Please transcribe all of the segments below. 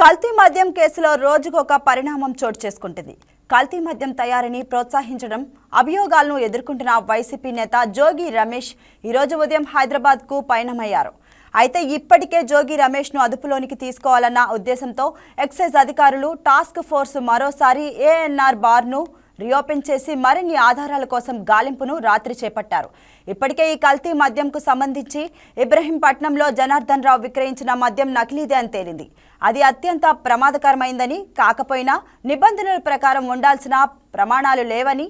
కల్తీ మద్యం కేసులో రోజుకొక పరిణామం చోటు చేసుకుంటుంది. కల్తీ మద్యం తయారీని ప్రోత్సహించడం అభియోగాలను ఎదుర్కొంటున్న వైసీపీ నేత జోగి రమేష్ ఈరోజు ఉదయం హైదరాబాద్కు పయనమయ్యారు. అయితే ఇప్పటికే జోగి రమేష్ను అదుపులోనికి తీసుకోవాలన్న ఉద్దేశంతో ఎక్సైజ్ అధికారులు టాస్క్ ఫోర్స్ మరోసారి ఏఎన్ఆర్ బార్ను రీఓపెన్ చేసి మరిన్ని ఆధారాల కోసం గాలింపును రాత్రి చేపట్టారు. ఇప్పటికే ఈ కల్తీ మద్యంకు సంబంధించి ఇబ్రహీంపట్నంలో జనార్దన్ రావు విక్రయించిన మద్యం నకిలీదే అని తేలింది. అది అత్యంత ప్రమాదకరమైందని కాకపోయినా నిబంధనల ప్రకారం ఉండాల్సిన ప్రమాణాలు లేవని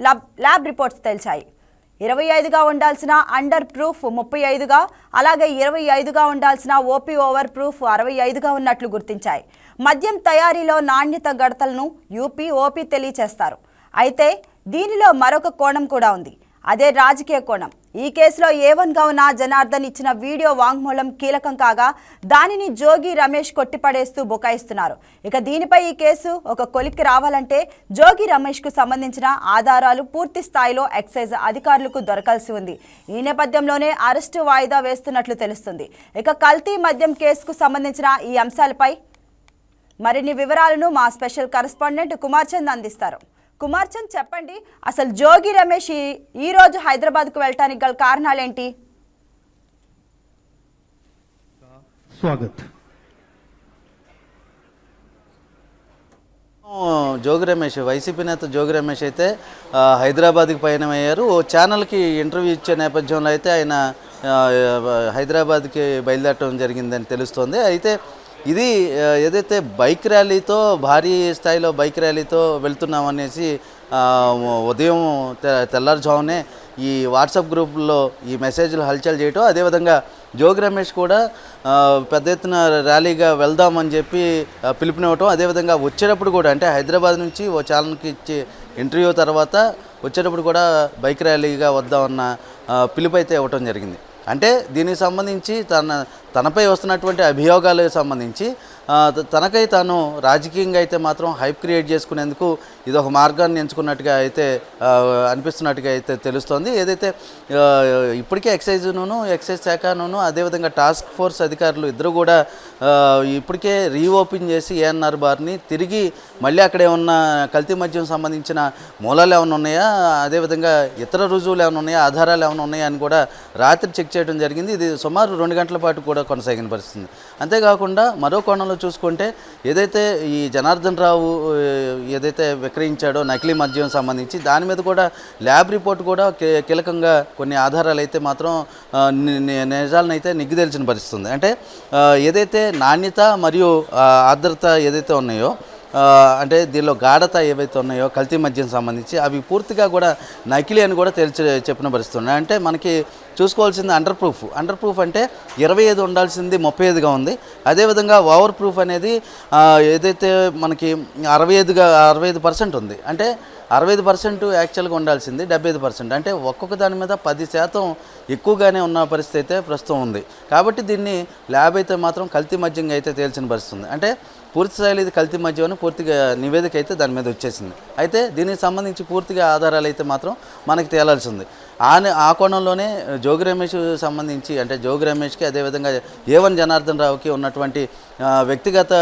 ల్యాబ్ ల్యాబ్ రిపోర్ట్స్ తేల్చాయి. ఇరవై ఐదుగా ఉండాల్సిన అండర్ ప్రూఫ్ ముప్పై ఐదుగా అలాగే ఇరవై ఐదుగా ఉండాల్సిన ఓపీ ఓవర్ ప్రూఫ్ అరవై ఐదుగా ఉన్నట్లు గుర్తించాయి. మద్యం తయారీలో నాణ్యత గడతలను యూపీ ఓపీ తెలియచేస్తారు. అయితే దీనిలో మరొక కోణం కూడా ఉంది. అదే రాజకీయ కోణం. ఈ కేసులో ఏవన్గా ఉన్న జనార్దన్ ఇచ్చిన వీడియో వాంగ్మూలం కీలకం కాగా దానిని జోగి రమేష్ కొట్టిపడేస్తూ బుకాయిస్తున్నారు. ఇక దీనిపై ఈ కేసు ఒక కొలిక్కి రావాలంటే జోగి రమేష్కు సంబంధించిన ఆధారాలు పూర్తి స్థాయిలో ఎక్సైజ్ అధికారులకు దొరకాల్సి ఉంది. ఈ నేపథ్యంలోనే అరెస్టు వాయిదా వేస్తున్నట్లు తెలుస్తుంది. ఇక కల్తీ మద్యం కేసుకు సంబంధించిన ఈ అంశాలపై మరిన్ని వివరాలను మా స్పెషల్ కరెస్పాండెంట్ కుమార్ చంద్ అందిస్తారు. కుమార్ చంద్ చెప్పండి అసలు జోగి రమేష్ ఈ రోజు హైదరాబాద్కు వెళ్ళటానికి గల కారణాలు ఏంటి స్వాగత్ జోగి రమేష్ వైసీపీ నేత జోగి రమేష్ అయితే హైదరాబాద్కి పయనమయ్యారు. ఓ ఛానల్కి ఇంటర్వ్యూ ఇచ్చే నేపథ్యంలో అయితే ఆయన హైదరాబాద్కి బయలుదేరటం జరిగిందని తెలుస్తోంది. అయితే ఇది ఏదైతే బైక్ ర్యాలీతో భారీ స్థాయిలో బైక్ ర్యాలీతో వెళ్తున్నామనేసి ఉదయం తె- తెల్లారుజామునే ఈ వాట్సాప్ గ్రూప్లో ఈ మెసేజ్లు హల్చల్ చేయటం అదేవిధంగా జోగి రమేష్ కూడా పెద్ద ఎత్తున ర్యాలీగా వెళ్దామని చెప్పి పిలుపునివ్వటం అదేవిధంగా వచ్చేటప్పుడు కూడా అంటే హైదరాబాద్ నుంచి ఓ ఛానల్కి ఇచ్చి ఇంటర్వ్యూ తర్వాత వచ్చేటప్పుడు కూడా బైక్ ర్యాలీగా వద్దామన్న పిలుపు అయితే ఇవ్వటం జరిగింది. అంటే దీనికి సంబంధించి తన తనపై వస్తున్నటువంటి అభియోగాలకు సంబంధించి తనకై తాను రాజకీయంగా అయితే మాత్రం హైప్ క్రియేట్ చేసుకునేందుకు ఇది ఒక మార్గాన్ని ఎంచుకున్నట్టుగా అయితే అనిపిస్తున్నట్టుగా అయితే తెలుస్తోంది. ఏదైతే ఇప్పటికే ఎక్సైజ్ను ఎక్సైజ్ శాఖను అదేవిధంగా టాస్క్ ఫోర్స్ అధికారులు ఇద్దరు కూడా ఇప్పటికే రీఓపెన్ చేసి ఏఎన్ఆర్ బార్ని తిరిగి మళ్ళీ అక్కడ ఏమన్నా కల్తీ మద్యం సంబంధించిన మూలాలు ఏమైనా ఉన్నాయా? అదేవిధంగా ఇతర రుజువులు ఏమైనా ఉన్నాయా? ఆధారాలు ఏమైనా ఉన్నాయా? అని కూడా రాత్రి చెక్ చేయడం జరిగింది. ఇది సుమారు రెండు గంటల పాటు కూడా కొనసాగిన పరిస్థితి. అంతేకాకుండా మరో కోణంలో చూసుకుంటే ఏదైతే ఈ జనార్దన్ రావు ఏదైతే విక్రయించాడో నకిలీ మద్యం సంబంధించి దాని మీద కూడా ల్యాబ్ రిపోర్ట్ కూడా కీలకంగా కొన్ని ఆధారాలు అయితే మాత్రం నిజాలనైతే ని- ని- నిగ్గుదేల్చిన అంటే ఏదైతే నాణ్యత మరియు ఆర్ద్రత ఏదైతే ఉన్నాయో అంటే దీనిలో గాఢత ఏవైతే ఉన్నాయో కల్తీ మద్యం సంబంధించి అవి పూర్తిగా కూడా నకిలీ అని కూడా తెలిసి చెప్పిన పరిస్థితి ఉన్నాయి అంటే మనకి చూసుకోవాల్సింది అండర్ ప్రూఫ్ అండర్ ప్రూఫ్ అంటే ఇరవై ఐదు ఉండాల్సింది ముప్పై ఐదుగా ఉంది. అదేవిధంగా ఓవర్ ప్రూఫ్ అనేది ఏదైతే మనకి అరవై ఐదుగా అరవై ఐదు పర్సెంట్ ఉంది. అంటే అరవై ఐదు పర్సెంట్ యాక్చువల్గా ఉండాల్సింది డెబ్బై ఐదు పర్సెంట్. అంటే ఒక్కొక్క దాని మీద పది శాతం ఎక్కువగానే ఉన్న పరిస్థితి అయితే ప్రస్తుతం ఉంది. కాబట్టి దీన్ని ల్యాబ్ అయితే మాత్రం కల్తీ మద్యంగా అయితే తేల్చిన పరిస్థితి ఉంది అంటే పూర్తి స్థాయిలో ఇది కల్తీ మద్యం పూర్తిగా నివేదిక అయితే దాని మీద వచ్చేసింది. అయితే దీనికి సంబంధించి పూర్తిగా ఆధారాలు అయితే మాత్రం మనకి తేలాల్సి ఉంది. ఆ ఆ కోణంలోనే జోగి రమేష్ సంబంధించి అంటే జోగి రమేష్కి అదేవిధంగా ఏవన్ జనార్దన్ రావుకి ఉన్నటువంటి వ్యక్తిగత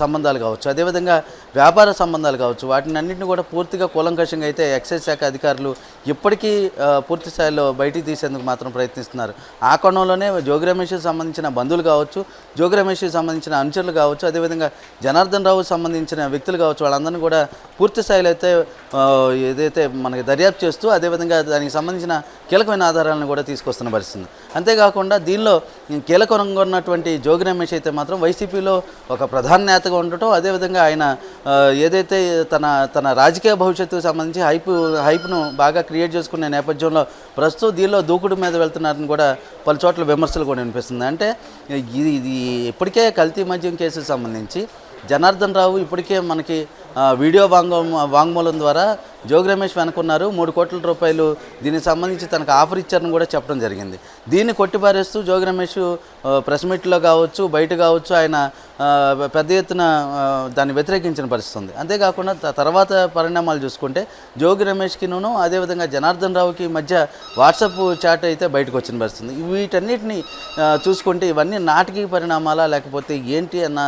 సంబంధాలు కావచ్చు అదేవిధంగా వ్యాపార సంబంధాలు కావచ్చు వాటిని అన్నింటిని కూడా పూర్తిగా కూలంకషంగా అయితే ఎక్సైజ్ శాఖ అధికారులు ఇప్పటికీ పూర్తి స్థాయిలో బయటికి తీసేందుకు మాత్రం ప్రయత్నిస్తున్నారు. ఆ కోణంలోనే జోగి రమేష్కి సంబంధించిన బంధువులు కావచ్చు జోగి రమేష్కి సంబంధించిన అనుచరులు కావచ్చు అదేవిధంగా జనార్దన్ రావు సంబంధించిన వ్యక్తులు కావచ్చు వాళ్ళందరినీ కూడా పూర్తి స్థాయిలో అయితే ఏదైతే మనకి దర్యాప్తు చేస్తూ అదేవిధంగా దానికి సంబంధించిన కీలకమైన ఆధారాలను కూడా తీసుకొస్తున్న పరిస్థితుంది. అంతేకాకుండా దీనిలో కీలకంగా ఉన్నటువంటి జోగి రమేష్ అయితే మాత్రం వైసీపీలో ఒక ప్రధాన నేతగా ఉండటం అదేవిధంగా ఆయన ఏదైతే తన తన రాజకీయ భవిష్యత్తుకు సంబంధించి హైప్ హైప్ను బాగా క్రియేట్ చేసుకునే నేపథ్యంలో ప్రస్తుతం దీనిలో దూకుడు మీద వెళ్తున్నారని కూడా పలు చోట్ల విమర్శలు కూడా వినిపిస్తుంది. అంటే ఇది ఇది ఇప్పటికే కల్తీ మద్యం కేసుకు సంబంధించి జనార్దన్ రావు ఇప్పటికే మనకి వీడియో వాంగ్మూలం వాంగ్మూలం ద్వారా జోగి రమేష్ వెనుకున్నారు. మూడు కోట్ల రూపాయలు దీనికి సంబంధించి తనకు ఆఫర్ ఇచ్చారని కూడా చెప్పడం జరిగింది. దీన్ని కొట్టిపారేస్తూ జోగి రమేష్ ప్రెస్ మీట్లో కావచ్చు బయట కావచ్చు ఆయన పెద్ద ఎత్తున దాన్ని వ్యతిరేకించిన పరిస్థితి ఉంది అంతేకాకుండా తర్వాత పరిణామాలు చూసుకుంటే జోగి రమేష్కిను అదేవిధంగా జనార్దన్ రావుకి మధ్య వాట్సాప్ చాట్ అయితే బయటకు వచ్చిన పరిస్థితి వీటన్నిటిని చూసుకుంటే ఇవన్నీ నాటకీయ పరిణామాలా లేకపోతే ఏంటి అన్న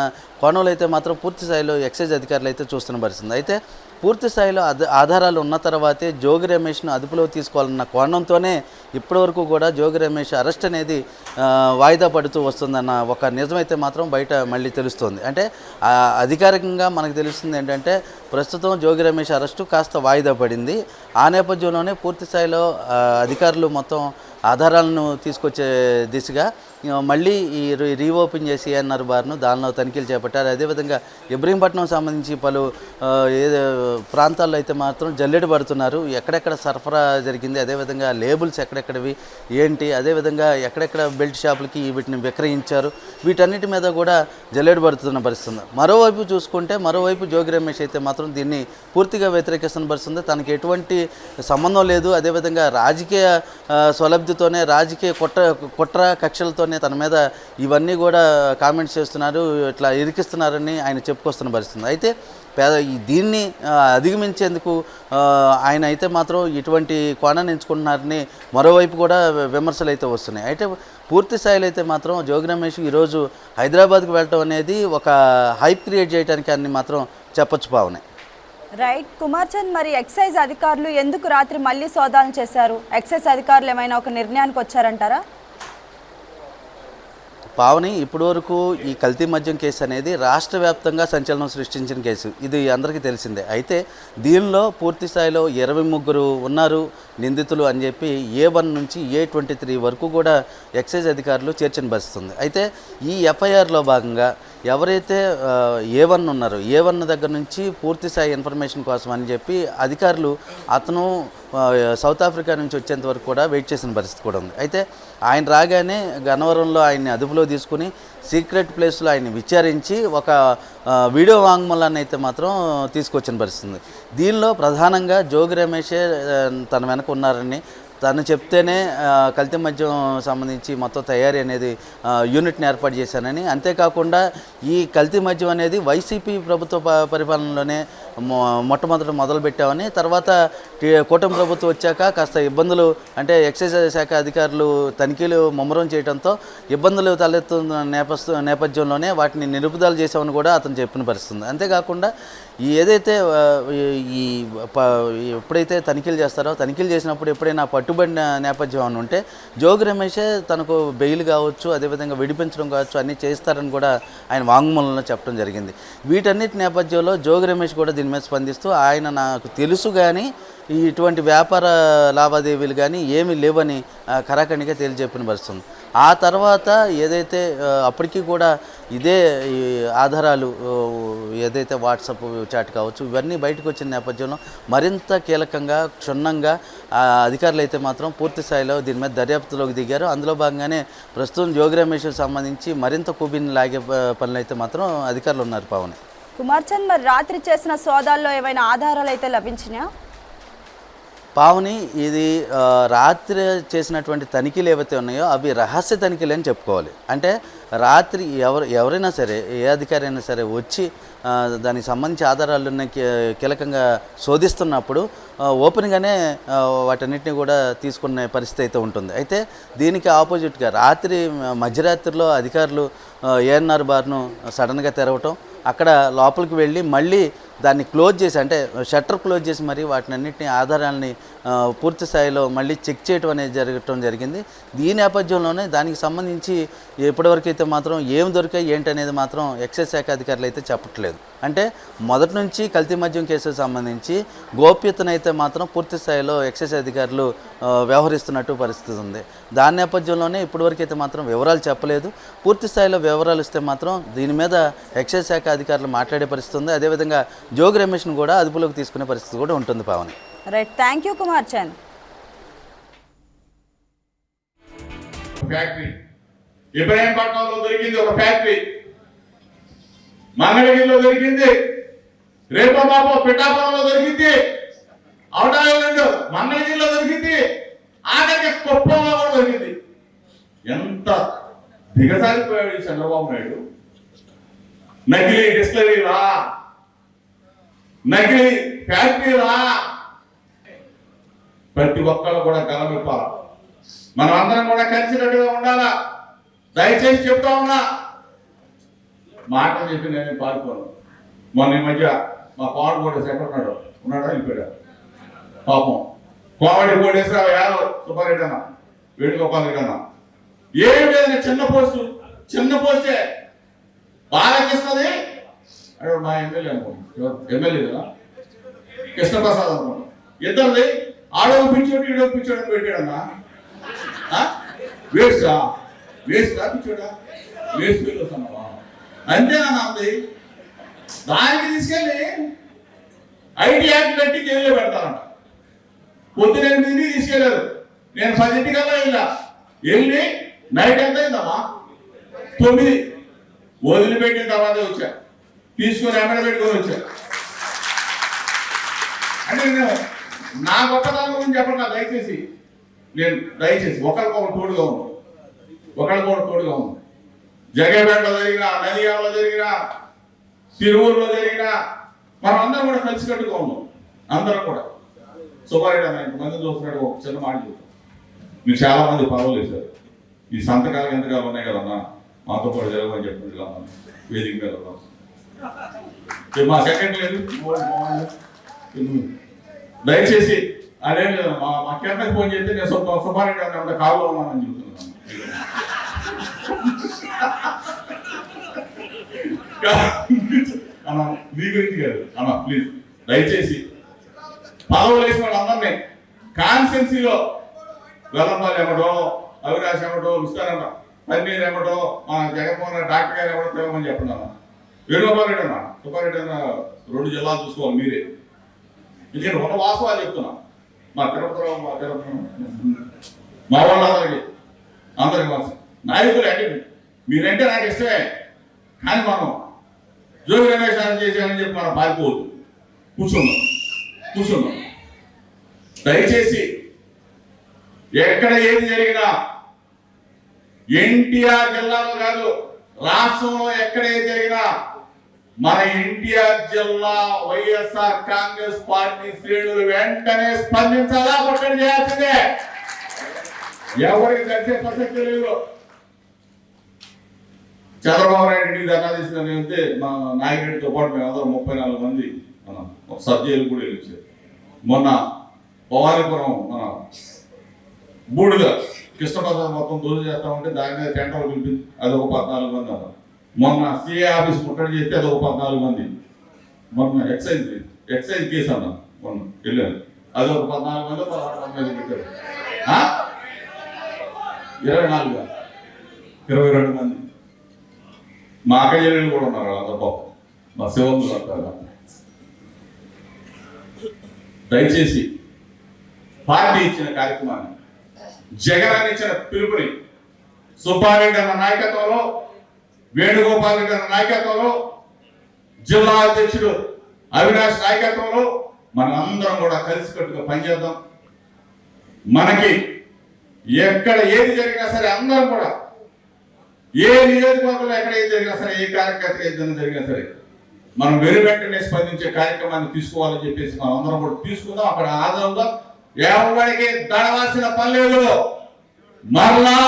కోణంలో అయితే మాత్రం పూర్తి స్థాయిలో ఎక్సైజ్ అధికారులు అయితే చూస్తున్న కనబరుస్తుంది అయితే పూర్తి స్థాయిలో ఆధారాలు ఉన్న తర్వాతే జోగి రమేష్ను అదుపులో తీసుకోవాలన్న కోణంతోనే ఇప్పటివరకు కూడా జోగి రమేష్ అరెస్ట్ అనేది వాయిదా పడుతూ వస్తుందన్న ఒక నిజమైతే మాత్రం బయట మళ్ళీ తెలుస్తుంది. అంటే అధికారికంగా మనకు తెలుస్తుంది ఏంటంటే ప్రస్తుతం జోగి రమేష్ అరెస్టు కాస్త వాయిదా పడింది. ఆ నేపథ్యంలోనే పూర్తి స్థాయిలో అధికారులు మొత్తం ఆధారాలను తీసుకొచ్చే దిశగా మళ్ళీ ఈ రీ- రీఓపెన్ చేసి ఏఎన్ఆర్ బార్ను దానిలో తనిఖీలు చేపట్టారు. అదేవిధంగా ఇబ్రహీంపట్నం సంబంధించి పలు ఏ ప్రాంతాల్లో అయితే మాత్రం జల్లెడు పడుతున్నారు. ఎక్కడెక్కడ సరఫరా జరిగింది అదేవిధంగా లేబుల్స్ ఎక్కడెక్కడవి ఏంటి అదేవిధంగా ఎక్కడెక్కడ బెల్ట్ షాపులకి వీటిని విక్రయించారు వీటన్నిటి మీద కూడా జల్లెడు పడుతున్న పరిస్థితుంది మరోవైపు చూసుకుంటే మరోవైపు జోగి రమేష్ అయితే మాత్రం దీన్ని పూర్తిగా వ్యతిరేకిస్తున్న పరిస్థితుంది తనకి ఎటువంటి సంబంధం లేదు. అదేవిధంగా రాజకీయ ఆ, స్వలబ్ధితోనే రాజకీయ కుట్ర కుట్ర కక్షలతో చేసుకొని తన మీద ఇవన్నీ కూడా కామెంట్స్ చేస్తున్నారు ఇట్లా ఇరికిస్తున్నారని ఆయన చెప్పుకొస్తున్న పరిస్థితి అయితే పేద ఈ దీన్ని అధిగమించేందుకు ఆయన అయితే మాత్రం ఇటువంటి కోణాన్ని ఎంచుకుంటున్నారని మరోవైపు కూడా విమర్శలు అయితే వస్తున్నాయి. అయితే పూర్తి స్థాయిలో అయితే మాత్రం జోగి రమేష్ ఈరోజు హైదరాబాద్కు వెళ్ళటం అనేది ఒక హైప్ క్రియేట్ చేయడానికి అని మాత్రం చెప్పొచ్చు పావనే రైట్. కుమార్ చంద్ మరి ఎక్సైజ్ అధికారులు ఎందుకు రాత్రి మళ్ళీ సోదాలు చేశారు? ఎక్సైజ్ అధికారులు ఏమైనా ఒక నిర్ణయానికి వచ్చారంటారా? పావని ఇప్పటివరకు ఈ కల్తీ మద్యం కేసు అనేది రాష్ట్ర వ్యాప్తంగా సంచలనం సృష్టించిన కేసు. ఇది అందరికీ తెలిసిందే. అయితే దీనిలో పూర్తి స్థాయిలో ఇరవై ముగ్గురు ఉన్నారు నిందితులు అని చెప్పి ఏ వన్ నుంచి ఏ ట్వంటీ త్రీ వరకు కూడా ఎక్సైజ్ అధికారులు చేర్చని బస్తుంది అయితే ఈ ఎఫ్ఐఆర్లో భాగంగా ఎవరైతే ఏ వన్ ఉన్నారో ఏ వన్ దగ్గర నుంచి పూర్తి స్థాయి ఇన్ఫర్మేషన్ కోసం అని చెప్పి అధికారులు అతను సౌత్ ఆఫ్రికా నుంచి వచ్చేంత వరకు కూడా వెయిట్ చేసిన పరిస్థితి కూడా ఉంది. అయితే ఆయన రాగానే గన్నవరంలో ఆయన్ని అదుపులో తీసుకుని సీక్రెట్ ప్లేస్లో ఆయన్ని విచారించి ఒక వీడియో వాంగ్మూలాన్ని అయితే మాత్రం తీసుకొచ్చిన పరిస్థితి ఉంది. దీనిలో ప్రధానంగా జోగి రమేషే తన వెనక ఉన్నారని తను చెప్తేనే కల్తీ మద్యం సంబంధించి మొత్తం తయారీ అనేది యూనిట్ని ఏర్పాటు చేశానని. అంతేకాకుండా ఈ కల్తీ మద్యం అనేది వైసీపీ ప్రభుత్వ ప- పరిపాలనలోనే మొ- మొట్టమొదట మొదలు పెట్టామని తర్వాత కూటమి ప్రభుత్వం వచ్చాక కాస్త ఇబ్బందులు అంటే ఎక్సైజ్ శాఖ అధికారులు తనిఖీలు ముమ్మరం చేయడంతో ఇబ్బందులు తలెత్తున్న నేపథ్య నేపథ్యంలోనే వాటిని నిలుపుదల చేశామని కూడా అతను చెప్పిన పరిస్థితుంది. అంతేకాకుండా ఈ ఏదైతే ఈ- ఎప్పుడైతే తనిఖీలు చేస్తారో తనిఖీలు చేసినప్పుడు ఎప్పుడైనా పట్టుబడిన నేపథ్యం అని ఉంటే జోగి రమేషే తనకు బెయిల్ కావచ్చు అదేవిధంగా విడిపించడం కావచ్చు అన్నీ చేస్తారని కూడా ఆయన వాంగ్మూలంలో చెప్పడం జరిగింది. వీటన్నిటి నేపథ్యంలో జోగి రమేష్ కూడా దీని మీద స్పందిస్తూ ఆయన నాకు తెలుసు కానీ ఇటువంటి వ్యాపార లావాదేవీలు కానీ ఏమీ లేవని కరాఖండిగా తేల్చెప్పిన పరిస్థితుంది. ఆ తర్వాత ఏదైతే అప్పటికీ అప్పటికి కూడా ఇదే ఈ ఆధారాలు ఏదైతే వాట్సాప్ చాట్ కావచ్చు ఇవన్నీ బయటకు వచ్చిన నేపథ్యంలో మరింత కీలకంగా క్షుణ్ణంగా అధికారులు అయితే మాత్రం పూర్తి స్థాయిలో దీని మీద దర్యాప్తులోకి దిగారు. అందులో భాగంగానే ప్రస్తుతం జోగి రమేష్కి సంబంధించి మరింత కూబిని లాగే పనులు అయితే మాత్రం అధికారులు ఉన్నారు పావని. కుమార్ చంద్ మరి రాత్రి చేసిన సోదాల్లో ఏమైనా ఆధారాలు అయితే లభించినాయా? పావుని ఇది రాత్రి చేసినటువంటి తనిఖీలు ఏవైతే ఉన్నాయో అవి రహస్య తనిఖీలు అని చెప్పుకోవాలి. అంటే రాత్రి ఎవరు ఎవరైనా సరే ఏ అధికారి అయినా సరే వచ్చి దానికి సంబంధించి ఆధారాలను కీ- కీలకంగా శోధిస్తున్నప్పుడు ఓపెన్గానే వాటన్నిటిని కూడా తీసుకునే పరిస్థితి అయితే ఉంటుంది. అయితే దీనికి ఆపోజిట్గా రాత్రి మధ్యరాత్రిలో అధికారులు ఏఎన్ఆర్ బార్ను సడన్గా తెరవటం అక్కడ లోపలికి వెళ్ళి మళ్ళీ దాన్ని క్లోజ్ చేసి అంటే షట్టర్ క్లోజ్ చేసి మరి వాటిని అన్నింటినీ ఆధారాలని పూర్తి స్థాయిలో మళ్ళీ చెక్ చేయడం అనేది జరగటం జరిగింది. ఈ నేపథ్యంలోనే దానికి సంబంధించి ఎప్పటివరకైతే మాత్రం ఏం దొరికాయి ఏంటి అనేది మాత్రం ఎక్సైజ్ శాఖ అధికారులు అయితే చెప్పట్లేదు. అంటే మొదటి నుంచి కల్తీ మద్యం కేసుకు సంబంధించి గోప్యతనైతే మాత్రం పూర్తి స్థాయిలో ఎక్సైజ్ అధికారులు వ్యవహరిస్తున్నట్టు పరిస్థితి ఉంది. దాని నేపథ్యంలోనే ఇప్పటివరకైతే మాత్రం వివరాలు చెప్పలేదు. పూర్తి స్థాయిలో వివరాలు ఇస్తే మాత్రం దీని మీద ఎక్సైజ్ శాఖ అధికారులు మాట్లాడే పరిస్థితి ఉంది. అదేవిధంగా జోగి రమేష్ను కూడా అదుపులోకి తీసుకునే పరిస్థితి కూడా ఉంటుంది Pavani. Right thank you Kumar Chand factory. ఇబ్రాహీంపట్నంలో దొరికింది ఒక ఫ్యాక్టరీ. మంగళగిరిలో దొరికింది. రేపో బాబో పిఠాపురంలో దొరికింది. అవటాలు మంగళగిరిలో దొరికింది. ఆఖరికి కుప్పంలో కూడా దొరికింది. ఎంత దిగజారిపోయాడు చంద్రబాబు నాయుడు. నకిలీ డిస్టరీలా నకిలీ ఫ్యాక్టరీలా ప్రతి ఒక్కళ్ళు కూడా కలవిప్పాల మనం అందరం కూడా కలిసినట్టుగా ఉండాలా? దయచేసి చెప్తా ఉన్నా. మాట చెప్పి నేను పాల్గొను మొన్న ఈ మధ్య మా పవన్ కోటేశ్వర ఎక్కడ ఉన్నాడు. ఉన్నాడా? వెళ్ళిపోయాడు. పాపం. కోమటి కోటేశ్వర యాదవ్ సుబ్బారెడ్డి అన్న వేణుగోపాల్ రెడ్డి అన్న. ఏం లేదని చిన్న పోస్టు చిన్న పోస్టే బాలకృష్ణది అంటే మా ఎమ్మెల్యే అనుకోండి ఎమ్మెల్యే కదా? కృష్ణప్రసాద్ అనుకోండి ఇద్దరిది ఆడో పిచ్చోడు ఈడో పిచ్చోడు అని పెట్టాడన్నా? వేస్టా? వేస్టా పిచ్చోడా? వేస్ట్ ఫీల్ వస్తున్నావా? అంతేనా అంది. దానికి తీసుకెళ్ళి ఐటీ యాక్ట్ పెట్టి జైల్లో పెడతారంట. పొద్దున ఎనిమిదింటికి తీసుకెళ్ళారు. నేను పదింటికల్లా వెళ్ళా. వెళ్ళి నైట్ ఎంత అయిందమ్మా? తొమ్మిది. వదిలిపెట్టిన తర్వాత వచ్చా. తీసుకొని ఎక్కడ పెట్టుకొని వచ్చారు అంటే నేను నా గొప్పతనం గురించి చెప్పండి నా దయచేసి. నేను దయచేసి ఒకరికొకరు తోడుగా ఉంది ఒకరికొకరు తోడుగా ఉంది జగేపేటలో జరిగిన నందిగామలో జరిగిన తిరువురులో జరిగిన మనం అందరం కూడా కలిసి కట్టుగా ఉన్నాం అందరం కూడా. సుబ్బారెడ్డి అన్న ఇంతమంది చూస్తున్నాడు ఒక చిన్న మాట చెప్తాను మీరు చాలా మంది పర్వాలేదు సార్ ఈ సంతకాలు ఎంతకాలు ఉన్నాయి కదన్నా? మాతో పాటు జరగమని చెప్పినట్టుగా ఉన్నాను వేదిక మీద మా సెకండ్ లేదు. దయచేసి అదేం లేదు మా మా కిందకి ఫోన్ చేస్తే నేను సుబ్బ సుబ్బారెడ్డి అన్న ఉంటే ఉన్నానని చెబుతున్నాను అన్న మీ గురించి కాదు. అన్న ప్లీజ్ దయచేసి పదవులు వేసిన వాళ్ళందరినీ కాన్సెన్సీలో వెల్లంపల్లి ఏమటో అవినాష్ ఏమటో ఇస్తారన్న పన్నీర్ ఏమటో మా జగన్మోహన్ డాక్టర్ గారు ఎవరో తేమని చెప్పండి అన్న. వేణుగోపాల్ రెడ్డి అన్న సుబ్బారెడ్డి అన్న రెండు జిల్లాలు చూసుకోవాలి మీరే. ఎందుకంటే ఒక వాస్తవాలు చెప్తున్నా. మా తిరుపతిలో మా తిరుపతి మా వాళ్ళందరికీ అందరికి వాస్తవం నాయకులు అంటే మీరంటే నాకు ఇష్టమే. కానీ మనం జోగి రమేష్ అని చేశామని చెప్పి మనం పారిపోవద్దు. కూర్చున్నాం కూర్చున్నాం దయచేసి ఎక్కడ ఏది జరిగినా ఎన్టీఆర్ జిల్లాలో కాదు రాష్ట్రంలో ఎక్కడే జరిగినా మన ఎన్టీఆర్ జిల్లా వైఎస్ఆర్ కాంగ్రెస్ పార్టీ శ్రేణులు వెంటనే స్పందించాలా? కొట్టడి చేయాల్సిందే. ఎవరికి తెలిసే ప్రసక్తి లేదు. చంద్రబాబు నాయుడు ఇంటికి ధర్నా తీసుకుని వెళ్తే మా నాయకుడితో పాటు మేము అందరం ముప్పై నాలుగు మంది మన ఒక కూడా వెళ్ళి మొన్న భవానీపురం మన బూడిద కృష్ణప్రసాద్ మొత్తం దూరం చేస్తా ఉంటే దాని మీద టెంటర్ పిలిపింది అది ఒక పద్నాలుగు మంది అన్నారు. మొన్న సిఏ ఆఫీస్ ముట్టడి చేస్తే అది ఒక పద్నాలుగు మంది. మొన్న ఎక్సైజ్ ఎక్సైజ్ కేసు అన్న మొన్న వెళ్ళాను అది ఒక పద్నాలుగు మంది పదహారు మంది పెట్టారు ఇరవై నాలుగు ఇరవై రెండు మంది. మా అక్క కూడా ఉన్నారు వాళ్ళందరూ పాపం. మా శివంతులు అంటారు దయచేసి పార్టీ ఇచ్చిన కార్యక్రమాన్ని జగన్ అందించిన పిలుపుని సుబ్బారెడ్డి అన్న నాయకత్వంలో వేణుగోపాల్ రెడ్డి అన్న నాయకత్వంలో జిల్లా అధ్యక్షుడు అవినాష్ నాయకత్వంలో మనందరం కూడా కలిసికట్టుగా పనిచేద్దాం. మనకి ఎక్కడ ఏది జరిగినా సరే అందరం కూడా ఏ నియోజకవర్గంలో ఎక్కడ ఏది జరిగినా సరే ఏ కార్యకర్త ఏదైనా జరిగినా సరే మనం వెనువెంటనే స్పందించే కార్యక్రమాన్ని తీసుకోవాలని చెప్పేసి మనం అందరం కూడా తీసుకుందాం. అక్కడ ఆదరంగా ఎవరికి దడవలసిన పని మరలా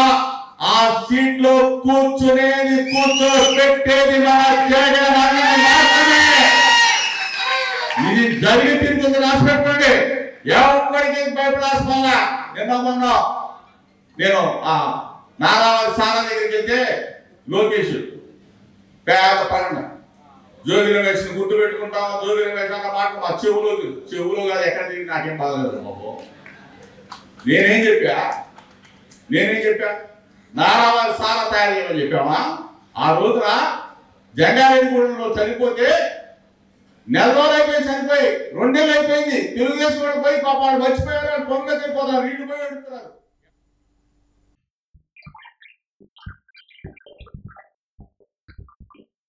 ఆ సీట్లో కూర్చునేది కూర్చోబెట్టేది మన జగన్ మాత్రమే. ఇది జరిగి తిరిగింది రాసి పెట్టుకోండి. ఎవరికి భయపడాల్సిన నిన్న మొన్న నేను ఆ నారావారి సారా దగ్గరికి వెళ్తే లోకేష్ పేద పడిన జోగి రమేష్ గుర్తు పెట్టుకుంటాం జోగి రమేష్ అన్న మాట మా చెవులో చెవులో కాదు ఎక్కడ తిరిగి నాకేం బాధలేదు బాబు. నేనేం చెప్పా? నేనేం చెప్పా? నారావారి సారా తయారు చేయమని చెప్పామా? ఆ రోజున జంగారెడ్డిగూడెంలో చనిపోతే నెల రోజులు అయిపోయి చనిపోయి రెండేళ్ళు అయిపోయింది. తెలుగుదేశం పోయి పాపాడు మర్చిపోయాడు మర్చిపోయారు పొంగ చనిపోతారు వీళ్ళు పోయి